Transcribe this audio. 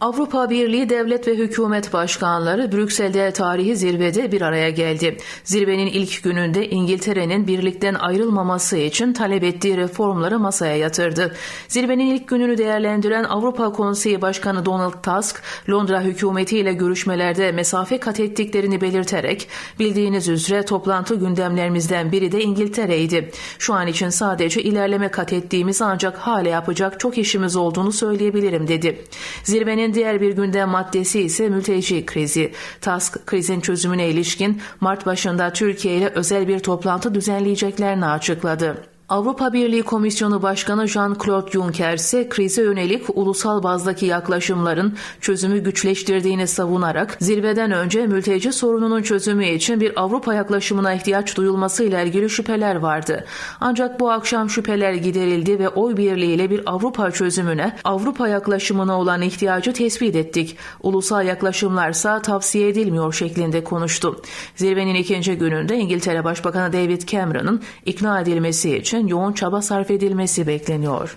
Avrupa Birliği devlet ve hükümet başkanları Brüksel'de tarihi zirvede bir araya geldi. Zirvenin ilk gününde İngiltere'nin birlikten ayrılmaması için talep ettiği reformları masaya yatırdı. Zirvenin ilk gününü değerlendiren Avrupa Konseyi Başkanı Donald Tusk, Londra hükümetiyle görüşmelerde mesafe kat ettiklerini belirterek, bildiğiniz üzere toplantı gündemlerimizden biri de İngiltere'ydi. Şu an için sadece ilerleme kat ettiğimiz ancak hala yapacak çok işimiz olduğunu söyleyebilirim dedi. Zirvenin diğer bir gündem maddesi ise mülteci krizi. Tusk krizin çözümüne ilişkin Mart başında Türkiye ile özel bir toplantı düzenleyeceklerini açıkladı. Avrupa Birliği Komisyonu Başkanı Jean-Claude Juncker ise krize yönelik ulusal bazdaki yaklaşımların çözümü güçleştirdiğini savunarak zirveden önce mülteci sorununun çözümü için bir Avrupa yaklaşımına ihtiyaç duyulmasıyla ilgili şüpheler vardı. Ancak bu akşam şüpheler giderildi ve oy birliğiyle bir Avrupa çözümüne, Avrupa yaklaşımına olan ihtiyacı tespit ettik. Ulusal yaklaşımlarsa tavsiye edilmiyor şeklinde konuştu. Zirvenin ikinci gününde İngiltere Başbakanı David Cameron'ın ikna edilmesi için yoğun çaba sarf edilmesi bekleniyor.